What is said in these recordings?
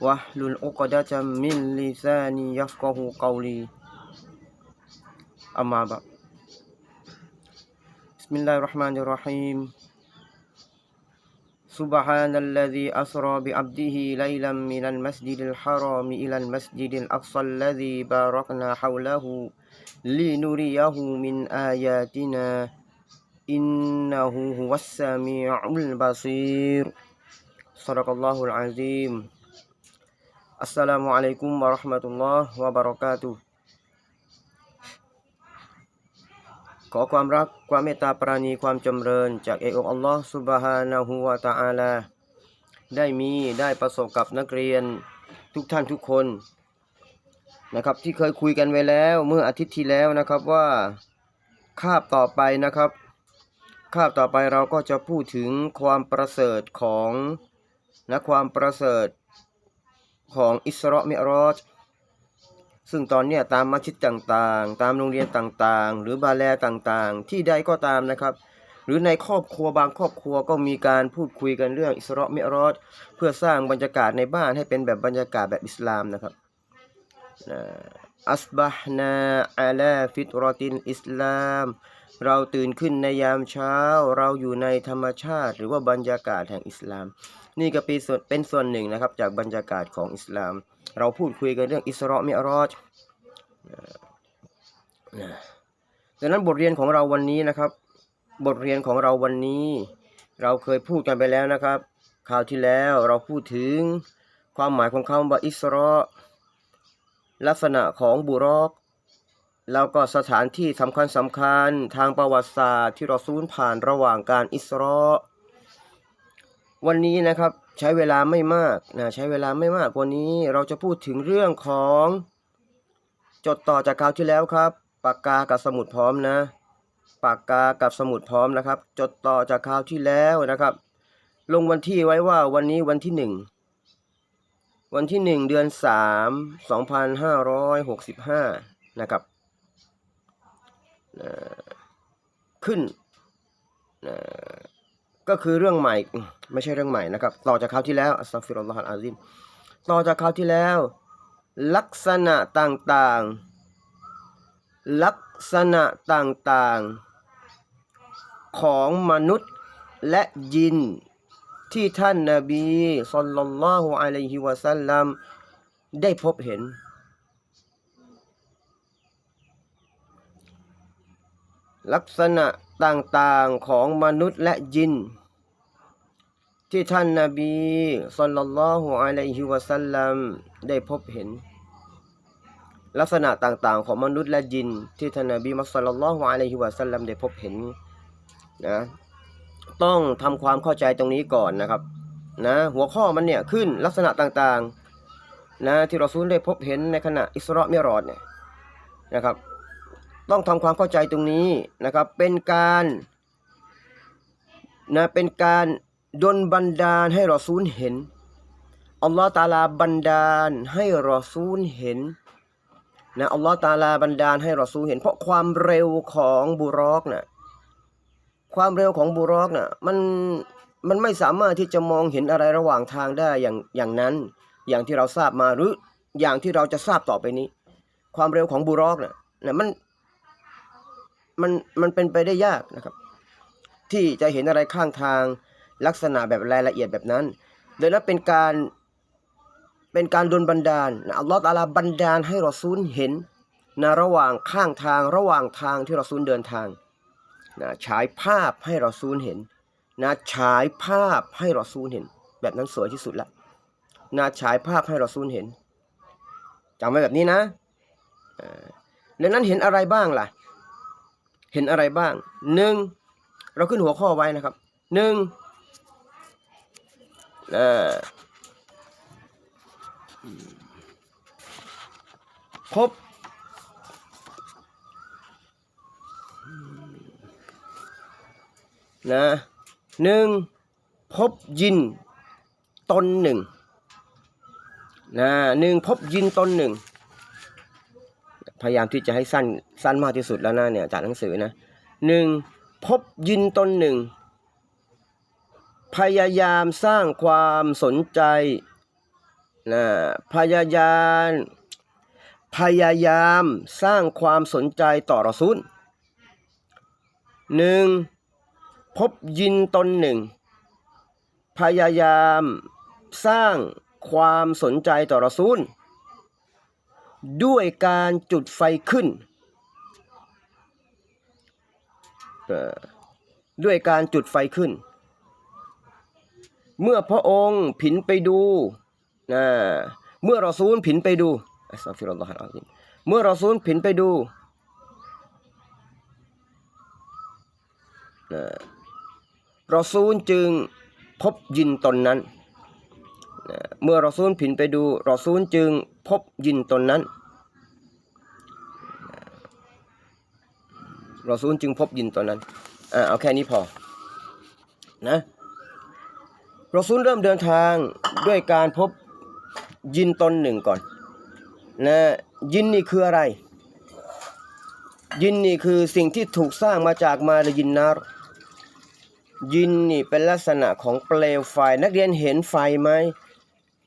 واحلل عقدة من لساني يفقه قولي. أما بعد. بسم الله الرحمن الرحيم. سبحان الذي أسرى بعبده ليلا من المسجد الحرام إلى المسجد الأقصى الذي باركنا حوله لنريه من آياتنا. إنه هو السميع البصير. صدق الله العظيم. อัสสลามุอะลัยกุมวะเราะห์มะตุลลอฮ์วะบะเราะกาตุฮ์ขอความรักความเมตตาปราณีความจำเริญ จากเอกองอัลลอฮ์ซุบฮานะฮูวะตะอาลา ได้มีได้ประสบกับนักเรียนทุกท่านทุกคนนะครับที่เคยคุยกันไว้แล้วเมื่ออาทิตย์ที่แล้วนะครับว่าคาบต่อไปนะครับคาบต่อไปเราก็จะพูดถึงความประเสริฐของนะความประเสริฐ ของอิสรามิรอจซึ่งตอนนี้ตามมัสยิดต่างๆ ตามโรงเรียนต่างๆ หรือบาแลต่างๆ ที่ใดก็ตามนะครับ หรือในครอบครัวบางครอบครัวก็มีการพูดคุยกันเรื่องอิสรามิรอจเพื่อสร้างบรรยากาศในบ้านให้เป็นแบบบรรยากาศแบบอิสลามนะครับอัสบฮนาอัลาฟิตรอตินอิสลาม เราตื่นขึ้นในยามเช้า เราอยู่ในธรรมชาติ หรือว่าบรรยากาศแห่งอิสลาม นี่ก็เป็นส่วนเป็นส่วนหนึ่งนะครับ จากบรรยากาศของอิสลาม เราพูดคุยกันเรื่องอิสรามิรอจดังนั้นบทเรียนของเราวันนี้นะครับ บทเรียนของเราวันนี้ เราเคยพูดกันไปแล้วนะครับคราวที่แล้วเราพูดถึงความหมายของคำว่าอิสราลักษณะของบุรอกแล้วก็สถานที่สำคัญสำคัญทางประวัติศาสตร์ที่เราซูนผ่านระหว่างการอิสรอ วันนี้นะครับใช้เวลาไม่มากนะใช้เวลาไม่มากวันนี้เราจะพูดถึงเรื่องของ จดต่อจากคราวที่แล้วครับ ปากกากับสมุดพร้อมนะ ปากกากับสมุดพร้อมนะครับ จดต่อจากคราวที่แล้วนะครับ ลงวันที่ไว้ว่าวันนี้วันที่หนึ่งวันที่หนึ่งเดือนสามสองพันห้าร้อยหกสิบห้านะครับขึ้น ก็คือเรื่องใหม่ ไม่ใช่เรื่องใหม่นะครับ ต่อจากคราวที่แล้วอัสซัฟิรุลลอฮฺอาซิมต่อจากคราวที่แล้ว ลักษณะต่างๆ ลักษณะต่างๆ ของมนุษย์และยินที่ท่านนาบีสุลลัลลอฮุอะลัยฮิวะสัลลัมได้พบเห็น ลักษณะ ต่างๆของมนุษย์และยิน ที่ท่านนาบีสุลลัลลอฮุอะลัยฮิวะสัลลัมได้พบเห็น ลักษณะต่างๆ ของมนุษย์และยิน ที่ท่านนาบีมุสลิลลอฮุอะลัยฮิวะสัลลัมได้พบเห็นนะต้องทำความเข้าใจตรงนี้ก่อนนะครับนะหัวข้อมันเนี่ยขึ้นลักษณะต่างๆนะที่เราซูลได้พบเห็นในขณะอิสราเมรอดเนี่ยนะครับ ต้องทำความเข้าใจตรงนี้นะครับ เป็นการนะเป็นการดลบันดาลให้รอซูลเห็นอัลลอฮ์ตาลาบันดาลให้รอซูลเห็นนะอัลลอฮ์ตาลาบันดาลให้รอซูลเห็น เพราะความเร็วของบุรอกนะ่ะความเร็วของบุรอกน่ะมันมันไม่สามารถที่จะมองเห็นอะไรระหว่างทางได้อย่างอย่างนั้น อย่างที่เราทราบมาหรืออย่างที่เราจะทราบต่อไปนี้ ความเร็วของบุรอกน่ะนะมัน มันมันเป็นไปได้ยากนะครับ ที่จะเห็นอะไรข้างทางลักษณะแบบรายละเอียดแบบนั้นดังนั้นเป็นการเป็นการดลบันดาลอัลลอฮฺตาลาบันดาลให้เราซูลเห็นนะระหว่างข้างทางระหว่างทางที่เราซูลเดินทางนะฉายภาพให้เราซูลเห็นนะฉายภาพให้เราซูลเห็น แบบนั้นสวยที่สุดละนะฉายภาพให้เราซูลเห็นจำไว้แบบนี้นะแล้วนั้นเห็นอะไรบ้างล่ะ เห็นอะไรบ้างหนึ่งเราขึ้นหัวข้อไว้นะครับหนึ่งพบ นะหนึ่งพบยินตนหนึ่งนะหนึ่งพบยินตนหนึ่ง พยายามที่จะให้สั้นสั้นมากที่สุดแล้วนะเนี่ยจากหนังสือนะหนึ่งพบยินตนหนึ่ง พยายามสร้างความสนใจนะพยายามพยายามสร้างความสนใจต่อรอซูลหนึ่งพบยินตนหนึ่ง พยายามสร้างความสนใจต่อรอซูล ด้วยการจุดไฟขึ้น ด้วยการจุดไฟขึ้น เมื่อพระองค์ผินไปดูนะเมื่อเรอซูลผินไปดูอัสซาฟิรุลลอฮ์อัลลอฮิมเมื่อเรอซูลผินไปดูนะรอซูลจึงพบยินตนนั้น เมื่อรอซูลผินไปดูรอซูลจึงพบยินตนนั้นรอซูลจึงพบยินตนนั้นอ่าเอาแค่นี้พอนะรอซูลเริ่มเดินทางด้วยการพบยินตนหนึ่งก่อนนะยินนี่คืออะไร ยินนี่คือสิ่งที่ถูกสร้างมาจากมาลยินนารยินนี่เป็นลักษณะของเปลวไฟ นักเรียนเห็นไฟไหม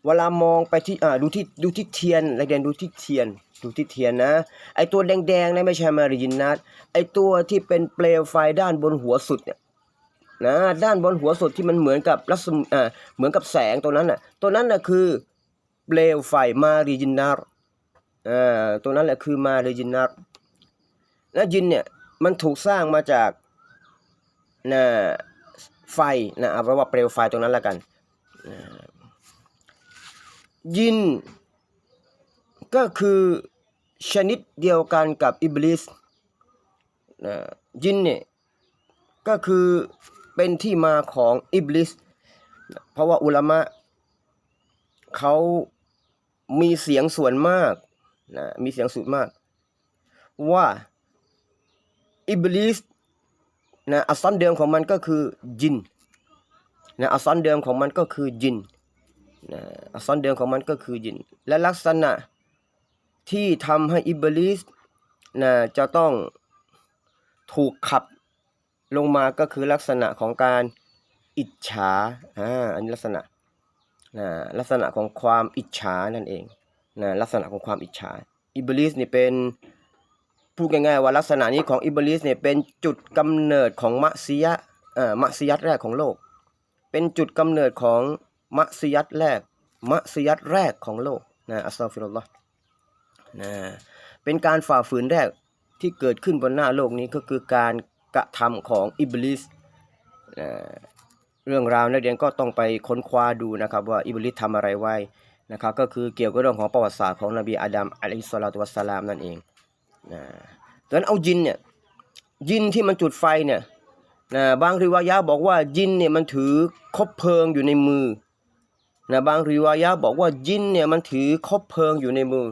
เวลามองไปที่อ่าดูที่ดูที่เทียนนักเรียนดูที่เทียนดูที่เทียนนะ ไอตัวแดงๆนั่นไม่ใช่มาริยินนัทไอตัวที่เป็นเปลวไฟด้านบนหัวสุดเนี่ยนะด้านบนหัวสุดที่มันเหมือนกับรัศมีอ่าเหมือนกับแสงตัวนั้นน่ะตัวนั้นน่ะคือเปลวไฟมารินนัทอ่าตัวนั้นแหละคือมารินนัทและยินเนี่ยมันถูกสร้างมาจากนะไฟนะเอาไว้ว่าเปลวไฟตรงนั้นล้วกันนะ ยิน ก็คือชนิดเดียวกันกับอิบลิสนะยินเนี่ยก็คือเป็นที่มาของอิบลิสเพราะว่าอุลามะเขามีเสียงส่วนมากนะมีเสียงส่วนมาก ว่าอิบลิสนะอัลซอนเดิมของมันก็คือยินนะอัลซอนเดิมของมันก็คือยิน นะอัลซอนเดิมของมันก็คือยิน และลักษณะที่ทำให้อิบลิสนะจะต้องถูกขับลงมาก็คือลักษณะของการอิจฉาอ่าอันนี้ลักษณะนะลักษณะของความอิจฉานั่นเองนะลักษณะของความอิจฉาอิบลิสนี่เป็นพูดง่ายๆว่าลักษณะนี้ของอิบลิสเนี่ยเป็นจุดกำเนิดของมัสยิยะอ่อมัสยิดแรกของโลก เป็นจุดกำเนิดของ มัสยิดแรกมัสยิดแรกของโลกนะอัสซาฟิลลอฮ์นะเป็นการฝ่าฝืนแรกที่เกิดขึ้นบนหน้าโลกนี้ก็คือการกระทำของอิบลิสนะเรื่องราวนักเรียนก็ต้องไปค้นคว้าดูนะครับว่าอิบลิสทำอะไรไว้นะครับก็คือเกี่ยวกับเรื่องของประวัติศาสตร์ของนบีอาดัมอะลัยฮิสลาตุวัสสลามนั่นเองนะดังนั้นเอายินเนี่ยยินที่มันจุดไฟเนี่ยนะบางริวายะบอกว่ายินเนี่ยมันถือคบเพลิงอยู่ในมือ นะบางริวายะบอกว่ายินเนี่ยมันถือคบเพลิงอยู่ในมือ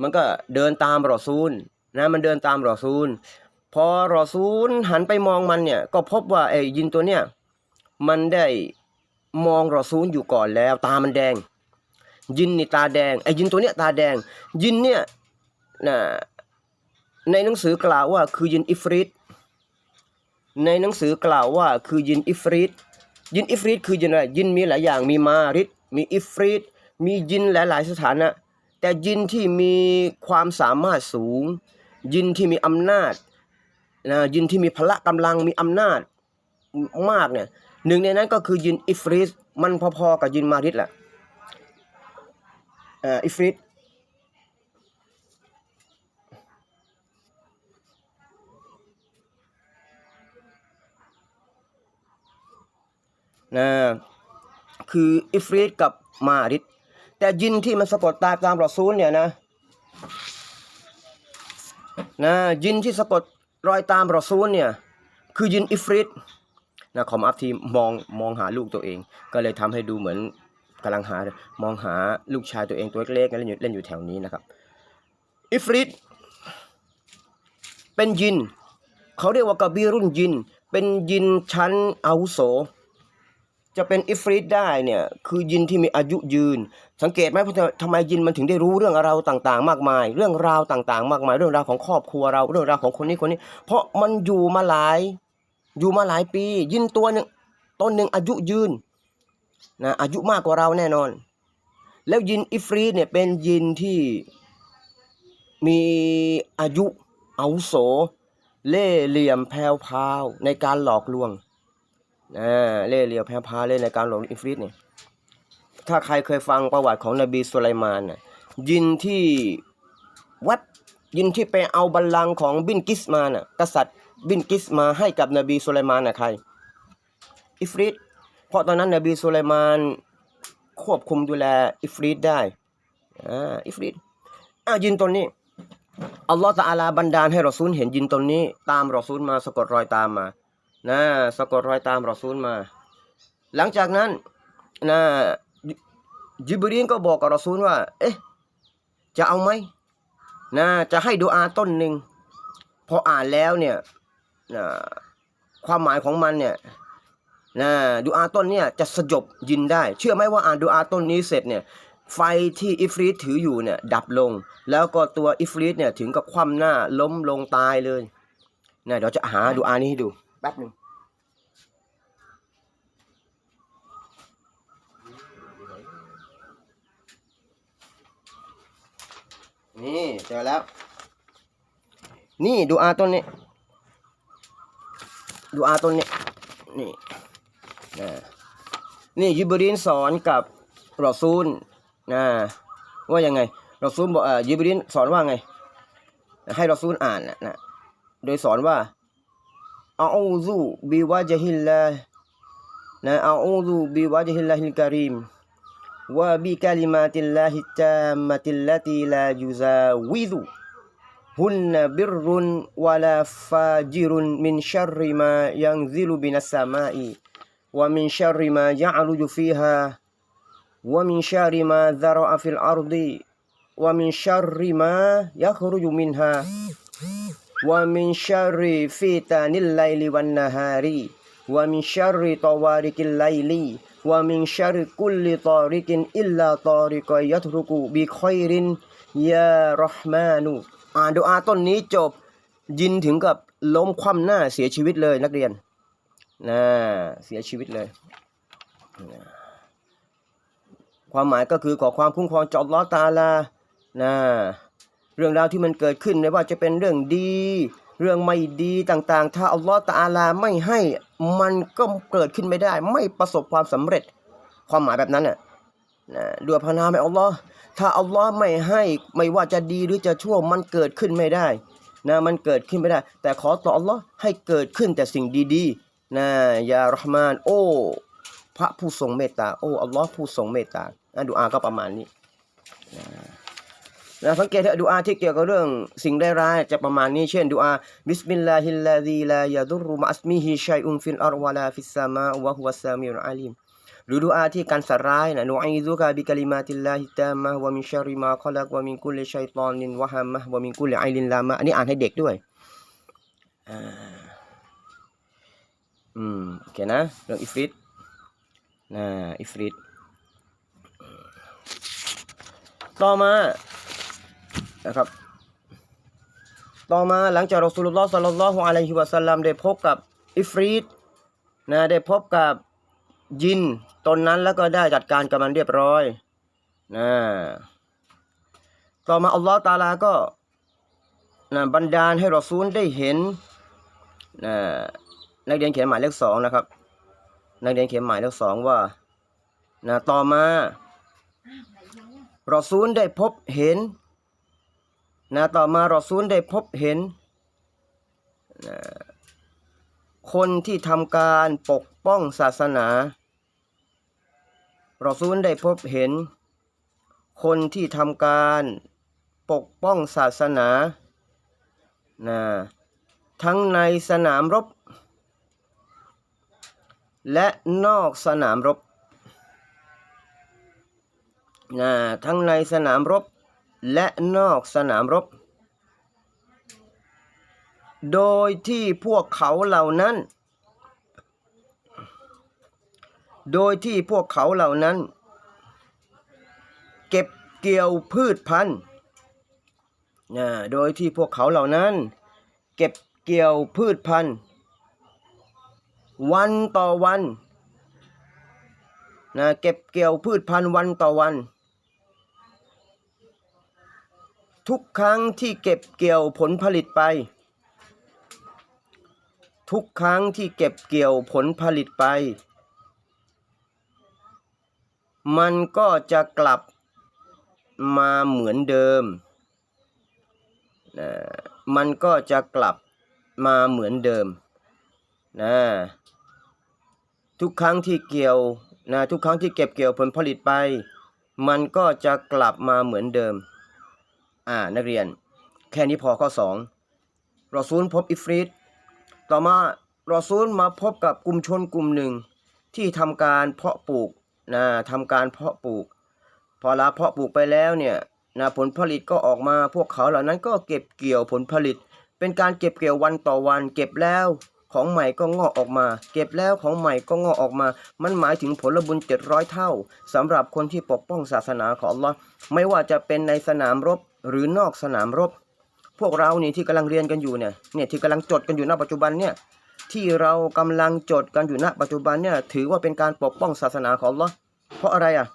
มันก็เดินตามรอซูลนะมันเดินตามรอซูล พอรอซูลหันไปมองมันเนี่ยก็พบว่าไอ้ยินตัวเนี่ยมันได้มองรอซูลอยู่ก่อนแล้ว ตามันแดง ยินนี่ตาแดงไอ้ยินตัวเนี้ยตาแดง ยินเนี่ยนะในหนังสือกล่าวว่าคือยินอิฟริตในหนังสือกล่าวว่าคือยินอิฟริตยินอิฟริตคือยินอะไรยินมีหลายอย่างมีมาริต มีอิฟริตมียินหลาย ๆ สถานะ แต่ยินที่มีความสามารถสูง ยินที่มีอำนาจนะยินที่มีพละกำลังมีอำนาจมากเนี่ยหนึ่งในนั้นก็คือยินอิฟริตมันพอๆกับยินมาริตแหละอ่าอิฟริตนะ คืออิฟริตกับมาริดแต่ยินที่มันสะกดตามตามรอซูลเนี่ยนะนะยินที่สะกดรอยตามรอซูลเนี่ยคือยินอิฟริตนะคอมอัพทีมองมองหาลูกตัวเอง ก็เลยทำให้ดูเหมือนกำลังหามองหาลูกชายตัวเองตัวเล็กๆเล่นอยู่เล่นอยู่แถวนี้นะครับอิฟริตเป็นยิน เขาเรียกว่ากบีรุ่นยิน เป็นยินชั้นอาวุโส จะเป็นอิฟริตได้เนี่ยคือยินที่มีอายุยืน สังเกตไหมว่าทำไมยินมันถึงได้รู้เรื่องราวต่างๆ มากมาย เรื่องราวต่างๆ มากมาย เรื่องราวของครอบครัวเรา เรื่องราวของคนนี้คนนี้ เพราะมันอยู่มาหลาย อยู่มาหลายปี ยินตัวหนึ่งต้นหนึ่งอายุยืนนะอายุมากกว่าเราแน่นอน แล้วยินอิฟรีตเนี่ยเป็นยินที่มีอายุอาวุโส เล่เหลี่ยมแพวพาวในการหลอกลวง นะเล่เหลี่ยมแพรวพาเล่นในการหลอกลวงอิฟรีตเนี่ยถ้าใครเคยฟังประวัติของนบีสุไลมานน่ะยินที่วัดยินที่ไปเอาบัลลังก์ของบินกิสมาน่ะกษัตริย์บินกิสมาให้กับนบีสุไลมานน่ะใคร อิฟริตเพราะตอนนั้นนบีสุไลมานควบคุมดูแลอิฟริตได้อ่าอิฟริตอ่ายินตนนี้อัลลอฮฺตะอาลาบันดาลให้รอซูลเห็นยินตนนี้ ตามรอซูลมาสะกดรอยตามมา นะสะกดรอยตามรอซูลมา หลังจากนั้นนะยิจิบรีนก็บอกกับรอซูลว่า เอ๊ะ จะเอาไหมนะจะให้ดูอาต้นหนึ่งพออ่านแล้วเนี่ยนะความหมายของมันเนี่ยนะดูอาต้นเนี่ยจะสยบยินได้ เชื่อไหมว่าอ่านดูอาต้นนี้เสร็จเนี่ยไฟที่อิฟรีตถืออยู่เนี่ยดับลง แล้วก็ตัวอิฟรีตเนี่ยถึงกับคว่ำหน้าล้มลงตายเลยนะเดี๋ยวจะหาดูอานี้ให้ดู แป๊บหนึ่งนี่เจอแล้ว นี่ดูอาต้นนี้ ดูอาต้นนี้ นี่นะนี่ยิบรีนสอนกับรอซูลนะว่ายังไงรอซูลบอกเอ่อยิบรีนสอนว่าไง ให้รอซูลอ่านนะนะโดยสอนว่า أعوذ بوجه الله. أعوذ بوجه الله الكريم. وبكلمات الله التامة التي لا يزاوذ هن بر ولا فاجر من شر ما ينزل من السماء ومن شر ما يعرج فيها ومن شر ما ذرأ في الأرض ومن شر ما يخرج منها. ومن شر فتن الليل والنهار ومن شر طوارق الليل ومن شر كل طارق إلا طارق يترك بخير يا رحمن อ่านดูอาต้นนี้จบยินถึงกับล้มคว่ำหน้าเสียชีวิตเลยนักเรียนนะเสียชีวิตเลยนะความหมายก็คือขอความคุ้มครองจากอัลลอฮ์ตะอาลานะ เรื่องราวที่มันเกิดขึ้นไม่ว่าจะเป็นเรื่องดี เรื่องไม่ดีต่างๆ ถ้าอัลลอฮ์ตะอาลาไม่ให้มันก็เกิดขึ้นไม่ได้ ไม่ประสบความสำเร็จ ความหมายแบบนั้นน่ะนะด้วยพนามแห่งอัลลอฮ์ถ้าอัลลอฮ์ไม่ให้ไม่ว่าจะดีหรือจะชั่วมันเกิดขึ้นไม่ได้นะมันเกิดขึ้นไม่ได้ แต่ขอต่ออัลลอฮ์ให้เกิดขึ้นแต่สิ่งดีๆนะยารห์มาน โอ้ พระผู้ทรงเมตตาโอ้อัลลอฮ์ผู้ทรงเมตตานะดูอาก็ประมาณนี้นะ นะสังเกตเถอะดูอาที่เกี่ยวกับเรื่องสิ่งได้ร้ายจะประมาณนี้เช่นดูอาบิสมิลลาฮิลลาซีลายะดุรุมะอัสมิฮิชัยอุนฟิลอัรวะลาฟิสซามาวะฮุวัสซามิอุลอาลีมหรือดูอาที่การสร้ายนะนูอีซุกะบิกลิมาติลลาฮิตามะวะมินชัรริมาคอลักวะมินกุลิชัยฏอนินวะฮามะวะมินกุลิไอลินลามะอันนี้อ่านให้เด็กด้วยอ่าอืมโอเคนะเรื่องอิฟริตนะอิฟริตต่อมา นะครับ ต่อมาหลังจากรอสูลุลลอฮ์สัลลัลลอฮุอะลัยฮิวะสัลลัมได้พบกับอิฟริตนะได้พบกับยินตนนั้นแล้วก็ได้จัดการกับมันเรียบร้อยนะต่อมาอัลลอฮ์ตาลาก็นะบันดาลให้รอซูลได้เห็นนะนักเรียนเขียนหมายเลขสองนะครับ นักเรียนเขียนหมายเลขสองว่านะต่อมารอซูลได้พบเห็น นะต่อมารอซูลได้พบเห็นนะคนที่ทำการปกป้องศาสนารอซูลได้พบเห็น คนที่ทำการปกป้องศาสนานะทั้งในสนามรบ และนอกสนามรบนะทั้งในสนามรบ และนอกสนามรบ โดยที่พวกเขาเหล่านั้น โดยที่พวกเขาเหล่านั้น เก็บเกี่ยวพืชพันธุ์นะโดยที่พวกเขาเหล่านั้น เก็บเกี่ยวพืชพันธุ์ วันต่อวันนะเก็บเกี่ยวพืชพันธุ์วันต่อวัน ทุกครั้งที่เก็บเกี่ยวผลผลิตไป ทุกครั้งที่เก็บเกี่ยวผลผลิตไป มันก็จะกลับมาเหมือนเดิมนะมันก็จะกลับมาเหมือนเดิมนะทุกครั้งที่เกี่ยวนะทุกครั้งที่เก็บเกี่ยวผลผลิตไป มันก็จะกลับมาเหมือนเดิม อ่านักเรียน แค่นี้พอข้อสองรอซูลพบอิฟริตต่อมารอซูลมาพบกับกลุ่มชนกลุ่มหนึ่ง ที่ทำการเพาะปลูกนะทำการเพาะปลูก พอลาเพาะปลูกไปแล้วเนี่ยนะผลผลิตก็ออกมาพวกเขาเหล่านั้นก็เก็บเกี่ยวผลผลิต เป็นการเก็บเกี่ยววันต่อวัน เก็บแล้วของใหม่ก็งอกออกมา เก็บแล้วของใหม่ก็งอกออกมา มันหมายถึงผลบุญเจ็ดร้อยเท่าสำหรับคนที่ปกป้องศาสนาของอัลลอฮ์ไม่ว่าจะเป็นในสนามรบ หรือนอกสนามรบ พวกเรานี่ที่กำลังเรียนกันอยู่เนี่ยเนี่ยที่กำลังจดกันอยู่ณปัจจุบันเนี่ยที่เรากำลังจดกันอยู่ณปัจจุบันเนี่ยถือว่าเป็นการปกป้องศาสนาของอัลลอฮ์เพราะอะไรอะ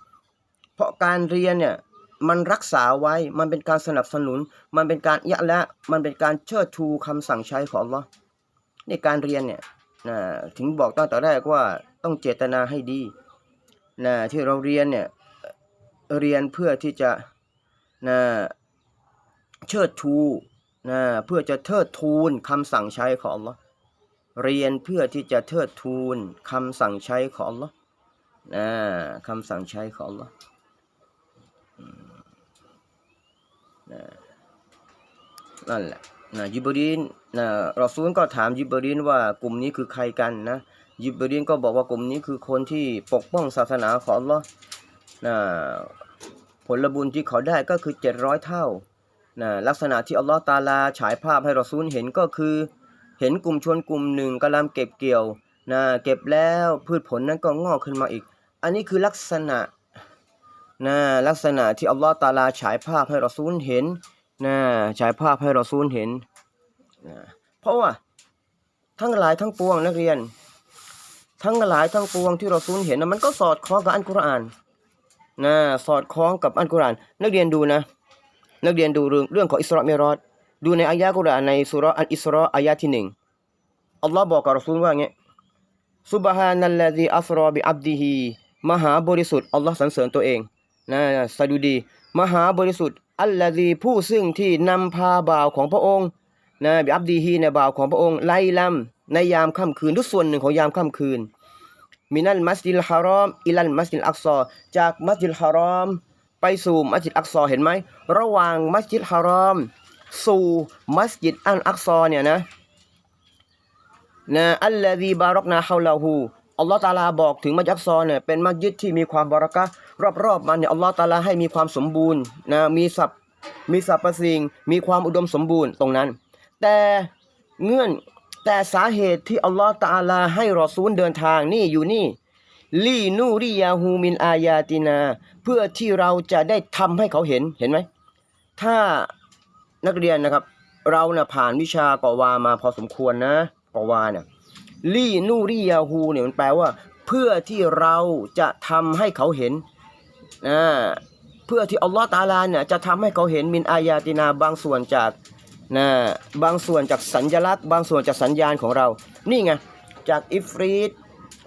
เพราะการเรียนเนี่ยมันรักษาไว้ มันเป็นการสนับสนุน มันเป็นการยะและ มันเป็นการเชิดชูคำสั่งใช้ของอัลลอฮ์ในการเรียนเนี่ยนะถึงบอกตั้งแต่แรกว่าต้องเจตนาให้ดีนะที่เราเรียนเนี่ยเรียนเพื่อที่จะนะ เชิดชูนะเพื่อจะเทิดทูนคำสั่งใช้ของอัลลอฮ์เรียนเพื่อที่จะเทิดทูนคำสั่งใช้ของอัลลอฮ์นะคำสั่งใช้ของอัลลอฮ์นั่นแหละนะยิบรีนนะรอซูลก็ถามยิบรีนว่ากลุ่มนี้คือใครกันนะยิบรีนก็บอกว่ากลุ่มนี้คือคนที่ปกป้องศาสนาของอัลลอฮ์นะผลบุญที่เขาได้ก็คือเจ็ดร้อยเท่า นะลักษณะที่อัลลอฮ์ตาลาฉายภาพให้รอซูลเห็นก็คือ เห็นกลุ่มชนกลุ่มหนึ่งกำลังเก็บเกี่ยวนะเก็บแล้วพืชผลนั้นก็งอกขึ้นมาอีก อันนี้คือลักษณะนะลักษณะที่อัลลอฮ์ตาลาฉายภาพให้เราซูลเห็นนะฉายภาพให้เราซูลเห็นนะเพราะว่าทั้งหลายทั้งปวงนักเรียน ทั้งหลายทั้งปวงที่เราซูลเห็นนะมันก็สอดคล้องกับอัลกุรอานนะสอดคล้องกับอัลกุรอาน นักเรียนดูนะ นักเรียนดูเรื่องเรื่องของอิสราเมรอดดูในอายะกุรอานในสุราะห์อัลอิสราอายะที่หนึ่งอัลลอฮ์บอกกับเราซูลว่าไงซุบฮานัลลซีอัสรอบิอับดิฮีมหาบริสุทธิ์อัลลอฮ์สรรเสริญตัวเองนะสดุดี มหาบริสุทธิ์อัลลซีผู้ซึ่งที่นำพาบ่าวของพระองค์นะบิอับดีฮีในบ่าวของพระองค์ไล่ลำในยามค่ำคืนทุกส่วนหนึ่งของยามค่ำคืนมินัลมัสยิดฮารอมอิลันมัสยิดอักซอจากมัสยิดฮารอม ไปสู่มัสยิดอักซอเห็นไหม ระหว่างมัสยิดฮารอม สู่มัสยิดอันอักซอเนี่ยนะนะอัลลอฮีบารอกนาฮาวลาหูอัลลอฮ์ตาลาบอกถึงมัสยิดอักซอเนี่ยเป็นมัสยิดที่มีความบารักะรอบๆมันเนี่ยอัลลอฮ์ตาลาให้มีความสมบูรณ์นะมีสับมีสรรพสิ่งมีความอุดมสมบูรณ์ตรงนั้น แต่เงื่อนแต่สาเหตุที่อัลลอฮ์ตาลาให้รอซูลเดินทางนี่อยู่นี่ ลีนูริยาฮูมินอายาตินา เพื่อที่เราจะได้ทำให้เขาเห็นเห็นไหม ถ้านักเรียนนะครับ เราเนะ่ะผ่านวิชากอวามาพอสมควรนะกอวาเนี่ยลีนูริยาฮูเนี่ยมันแปลว่า เพื่อที่เราจะทำให้เขาเห็นนะเพื่อที่อัลลอฮ์ตาลาเนี่ยจะทำให้เขาเห็นมินอายาตินาบางส่วนจากนะบางส่วนจากสัญลักษณ์ บางส่วนจากสัญญาณของเรา นี่ไงจากอิฟรีต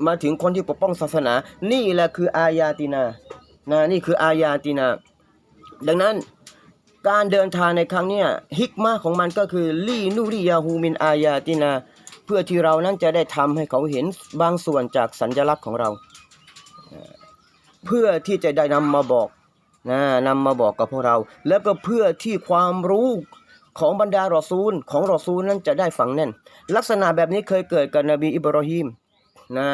มาถึงคนที่ปกป้องศาสนา นี่แหละคืออายาตินานะนี่คืออายาตินา ดังนั้นการเดินทางในครั้งนี้ฮิกมาของมันก็คือลีนูริยาฮูมินอายาตินา เพื่อที่เรานั้นจะได้ทำให้เขาเห็นบางส่วนจากสัญลักษณ์ของเรา เพื่อที่จะได้นำมาบอกนะนำมาบอกกับพวกเรา แล้วก็เพื่อที่ความรู้ของบรรดารอซูลของรอซูลนั้นจะได้ฝังแน่น ลักษณะแบบนี้เคยเกิดกับนบีอิบรอฮิม นะ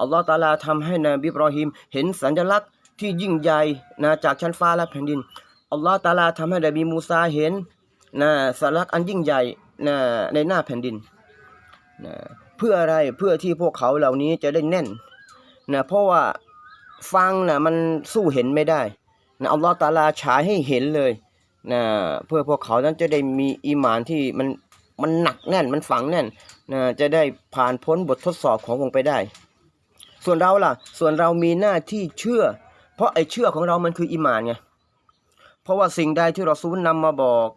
อัลลอฮฺตาลาทำให้นบีบรอฮิมเห็นสัญลักษณ์ที่ยิ่งใหญ่นะจากชั้นฟ้าและแผ่นดินอัลลอฮฺตาลาทำให้นบีมูซาเห็นนะสัญลักษณ์อันยิ่งใหญ่นะในหน้าแผ่นดินนะเพื่ออะไรเพื่อที่พวกเขาเหล่านี้จะได้แน่นนะเพราะว่าฟังนะมันสู้เห็นไม่ได้นะอัลลอฮฺตาลาฉายให้เห็นเลยนะเพื่อพวกเขานั้นจะได้มีอีหมานที่มัน มันหนักแน่นมันฝังแน่นนะจะได้ผ่านพ้นบททดสอบของวงไปได้ ส่วนเราล่ะ ส่วนเรามีหน้าที่เชื่อ เพราะไอ้เชื่อของเรามันคืออีหมานไงเพราะว่าสิ่งใดที่เราซูลนำมาบอก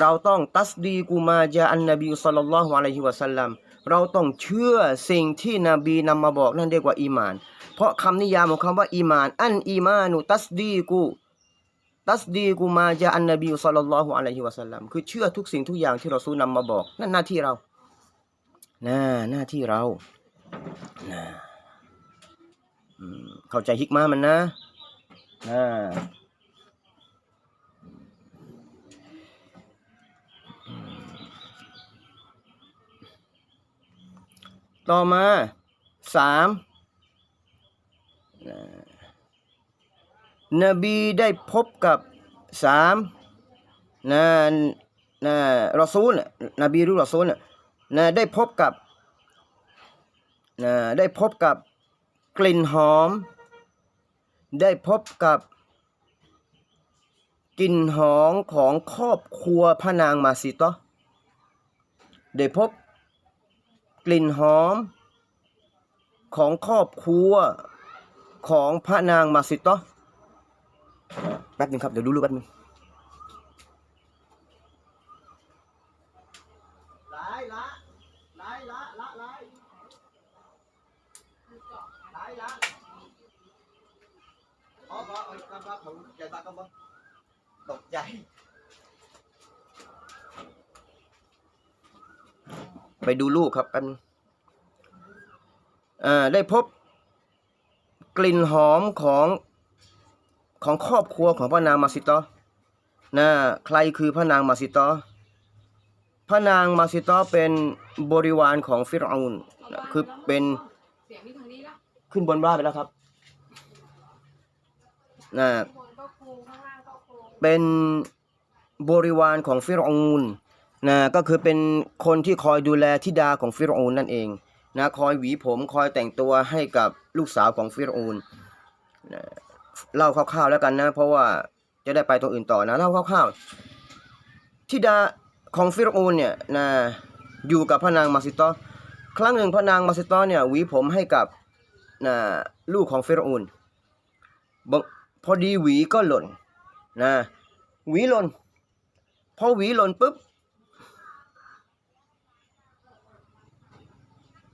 เราต้องตัสดีกูมาจาอันนบีสัลลัลลอฮุอะลัยฮิวะสัลลัมเราต้องเชื่อสิ่งที่นบีนำมาบอกนั่นเรียกว่าอีมาน เพราะคำนิยามของคำว่าอีมาน อันอีมานุตัสดีกู ตัสดีกูมาจาอันนบีสัลลัลลอฮุอะลัยฮิวะสัลลัมคือเชื่อทุกสิ่งทุกอย่างที่เราซูลนำมาบอก นั่นหน้าที่เราน่าหน้าที่เราน่าเข้าใจฮิกมามันนะน่าต่อมาสามนะ นบีได้พบกับสามนะนะรอซูลน่ะนบีรู้รอซูลนะนะได้พบกับนะได้พบกับกลิ่นหอม ได้พบกับกลิ่นหอมของครอบครัวพระนางมาซิโตะได้พบกลิ่นหอมของครอบครัวของพระนางมาสิโตะ แป๊บหนึงครับ เดี๋ยวดูรูปแป๊บหนึงหลายละหลายละละลายหลายละพอพอเอาครับครับผมใจตาครับตกใจไปดูรูปครับแป๊บนึงอ่าได้พบกลิ่นหอมของ ของครอบครัวของพระนางมาสิโตะนะใครคือพระนางมาสิโตะพระนางมาสิโตะเป็นบริวารของฟิรอานคือเป็นขึ้นบนบ้านไปแล้วครับนะข้างบนก็ครูข้างล่างก็ครูเป็นบริวารของฟิรอานนะก็คือเป็นคนที่คอยดูแลธิดาของฟิรอานนั่นเองนะคอยหวีผมคอยแต่งตัวให้กับลูกสาวของฟิรอานนะ เล่าคร่าวๆแล้วกันนะ เพราะว่าจะได้ไปตรงอื่นต่อนะเล่าคร่าวๆธิดาของฟิรเอานเนี่ยนะอยู่กับพระนางมาซิตะครั้งหนึ่งพระนางมาซิตะเนี่ยหวีผมให้กับนะลูกของฟิรเอานพอดีหวีก็หล่นนะหวีหล่นพอหวีหล่นปุ๊บ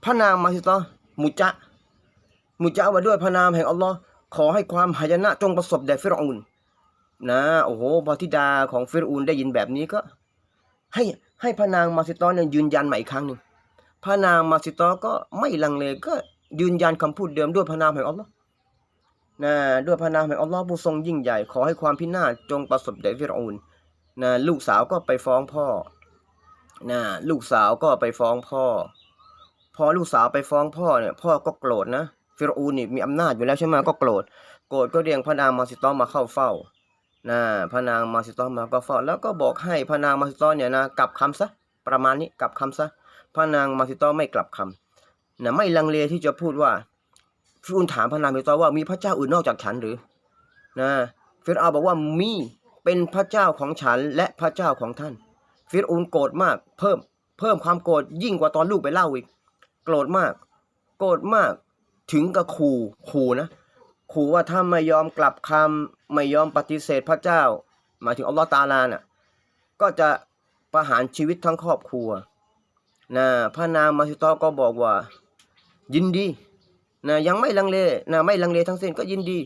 พระนางมาสิตอมุจะมุจะว่าด้วยพระนามแห่งอัลลอฮ์ ขอให้ความหายนะจงประสบแด่ฟิรอูนนะโอ้โหพอธิดาของฟิรอูนได้ยินแบบนี้ก็ ให้ให้พระนางมาสิตอเนี่ยยืนยันใหม่อีกครั้งหนึ่งพระนางมาสิตอก็ไม่ลังเลก็ยืนยันคำพูดเดิมด้วยพระนามแห่งอัลลอฮ์นะด้วยพระนามแห่งอัลลอฮ์ผู้ทรงยิ่งใหญ่ ขอให้ความพินาศจงประสบแด่ฟิรอูนนะลูกสาวก็ไปฟ้องพ่อนะลูกสาวก็ไปฟ้องพ่อ พอลูกสาวไปฟ้องพ่อเนี่ย พ่อก็โกรธนะ ฟิรูนี่มีอำนาจอยู่แล้วใช่ไหมก็โกรธโกรธก็เรียกพระนางมาสิตอมาเข้าเฝ้านะพระนางมาสิตอมาก็เฝ้า แล้วก็บอกให้พระนางมาสิตอเนี่ยนะกลับคำซะประมาณนี้กลับคำซะพระนางมาสิตอไม่กลับคำนะไม่ลังเลที่จะพูดว่าฟิรูนถามพระนางมิตอว่ามีพระเจ้าอื่นนอกจากฉันหรือนะฟิรเอาบอกว่ามีเป็นพระเจ้าของฉันและพระเจ้าของท่าน ฟิรูนโกรธมากเพิ่มเพิ่มความโกรธยิ่งกว่าตอนลูกไปเล่าอีก โกรธมาก โกรธมาก ถึงกับขู่ขู่นะขู่ว่าถ้าไม่ยอมกลับคำไม่ยอมปฏิเสธพระเจ้า หมายถึงอัลลอฮ์ตาลาน่ะก็จะประหารชีวิตทั้งครอบครัวนะพระนางมาซิตอก็บอกว่า ยินดีนะยังไม่ลังเลนะไม่ลังเลทั้งสิ้นก็ยินดี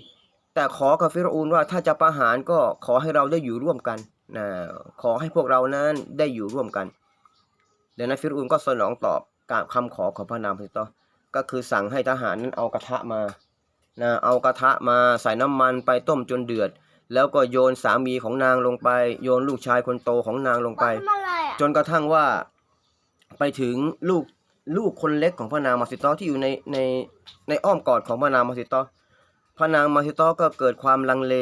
แต่ขอกับฟิรอูนว่าถ้าจะประหารก็ขอให้เราได้อยู่ร่วมกันนะขอให้พวกเรานั้นได้อยู่ร่วมกันเดี๋ยวนั้นฟิรอูนก็สนองตอบการคำขอของพระนามพิตอ ก็คือสั่งให้ทหารนั้นเอากระทะมานะเอากระทะมาใส่น้ำมันไปต้มจนเดือด แล้วก็โยนสามีของนางลงไป โยนลูกชายคนโตของนางลงไปทำอะไรอะจนกระทั่งว่าไปถึงลูกลูกคนเล็กของพระนางมาสิตอที่อยู่ในในในอ้อมกอดของพระนางมาสิตอพระนางมาสิตอก็เกิดความลังเล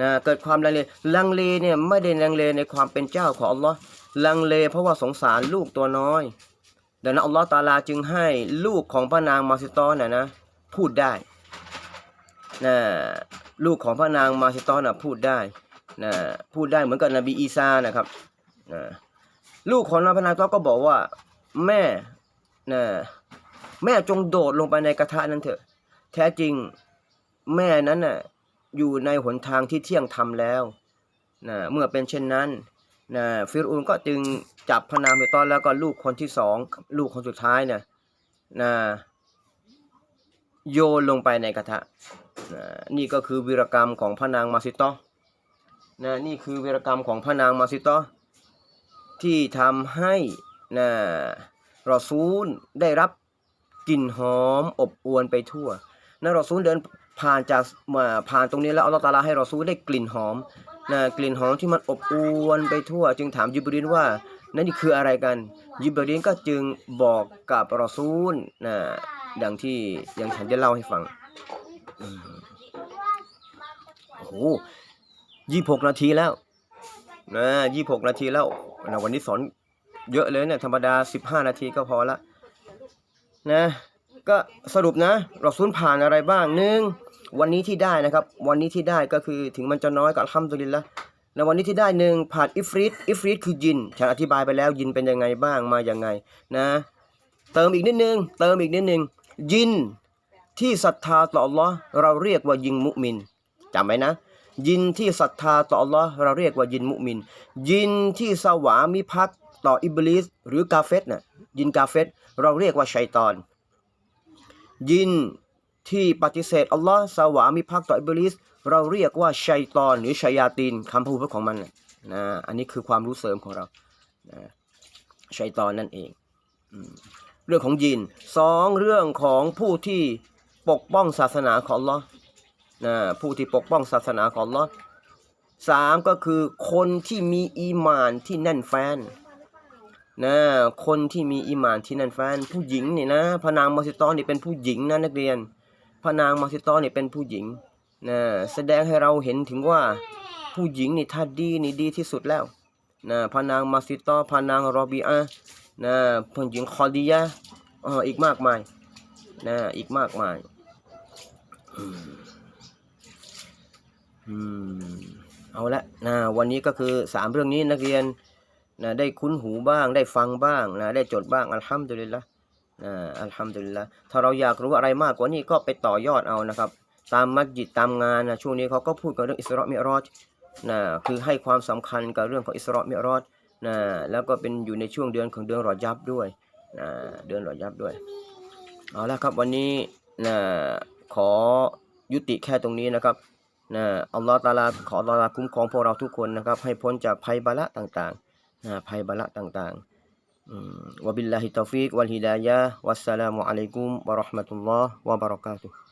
นะเกิดความลังเลลังเลเนี่ยไม่ได้ลังเลในความเป็นเจ้าของอัลลอฮ์ลังเลเพราะว่าสงสารลูกตัวน้อย ดังนั้นอัลลอฮ์ตาลาจึงให้ลูกของพระนางมาซิตอนนะนะพูดได้นะลูกของพระนางมาซิตอนนะพูดได้นะพูดได้เหมือนกับนบีอีซานะครับนะลูกของนางพระนางก็บอกว่าแม่นะแม่จงโดดลงไปในกระทะนั้นเถอะ แท้จริงแม่นั้นน่ะอยู่ในหนทางที่เที่ยงธรรมแล้วนะเมื่อเป็นเช่นนั้นนะฟิรูนก็จึง จับพระนางไปตอนแล้วก็ลูกคนที่สองลูกคนสุดท้ายเนี่ยนะโยนลงไปในกระทะนะนี่ก็คือวีรกรรมของพระนางมาซิโตนะนี่คือวีรกรรมของพระนางมาซิโตที่ทำให้นะรอซูลได้รับกลิ่นหอมอบอวนไปทั่วนะรอซูลเดินผ่านจากมาผ่านตรงนี้แล้วอัลลอฮฺตะอาลาให้รอซูลได้กลิ่นหอมนะกลิ่นหอมที่มันอบอวนไปทั่ว จึงถามยิบรีนว่า นั่นนี่คืออะไรกันยิบรีนก็จึงบอกกับรอซูลนะดังที่ยังฉันได้เล่าให้ฟังโอ้โหยี่หกนาทีแล้วนะยี่หกนาทีแล้วนะวันนี้สอนเยอะเลยเนี่ยธรรมดาสิบห้านาทีก็พอละนะก็สรุปนะเราซูลผ่านอะไรบ้างหนึ่งวันนี้ที่ได้นะครับ วันนี้ที่ได้ก็คือถึงมันจะน้อยก็อัลฮัมดุลิลละ ในวันนี้ที่ได้หนึ่งผ่านอิฟริตอิฟริตคือยิน ฉันอธิบายไปแล้วยินเป็นยังไงบ้างมาอย่างไงนะ เติมอีกนิดนึง เติมอีกนิดนึง ยินที่ศรัทธาต่อ Allah เราเรียกว่ายิงมุมินจำไว้นะ ยินที่ศรัทธาต่อ Allah เราเรียกว่ายินมุมิน ยินที่สวามิภักดิ์ต่ออิบลิสหรือกาเฟตน่ะยินกาเฟตเราเรียกว่าชัยตอน ยินที่ปฏิเสธอัลลอฮ์สวามิภักดิ์ต่ออิบลิส เราเรียกว่าชัยตอนหรือชัยาตีนคำพูดของมันนะอันนี้คือความรู้เสริมของเรานะชัยตอนนั่นเองเรื่องของยินสองเรื่องของผู้ที่ปกป้องศาสนาของลอนะผู้ที่ปกป้องศาสนาของลอสามก็คือคนที่มีอีมานที่แน่นแฟนนะคนที่มีอีมานที่แน่นแฟน ผู้หญิงเนี่ยนะพระนางมาซิตอนนี่เป็นผู้หญิงนะนักเรียนพระนางมาซิตอนนี่เป็นผู้หญิง นะแสดงให้เราเห็นถึงว่าผู้หญิงนี่ถ้าดีนี่ดีที่สุดแล้วนะพระนางมาซิตอพระนางรอบีอานะผู้หญิงคอดียะอ่ออีกมากมายนะอีกมากมายอืมอืมเอาละนะวันนี้ก็คือสามเรื่องนี้นักเรียนนะได้คุ้นหูบ้างได้ฟังบ้างนะได้จดบ้างอัลฮัมดุลิลละนะอัลฮัมดุลิลละถ้าเราอยากรู้อะไรมากกว่านี้ก็ไปต่อยอดเอานะครับ ตามมัสยิดตามงานนะช่วงนี้เขาก็พูดกันเรื่องอิสรามิรอจนะคือให้ความสำคัญกับเรื่องของอิสรามิรอจนะแล้วก็เป็นอยู่ในช่วงเดือนของเดือนรอยับด้วยนะเดือนรอยับด้วยเอาละครับวันนี้นะขอยุติแค่ตรงนี้นะครับนะอัลลอฮฺตาลาขออัลลอฮฺตาลาคุ้มครองพวกเราทุกคนนะครับ ให้พ้นจากภัยบาละต่างๆนะภัยบาละต่างๆวะบิลลาฮิตอฟิกวัลฮิดายะวัสสลามุอะลัยกุมวะเราะห์มะตุลลอฮ์วะบะเราะกาตุฮ์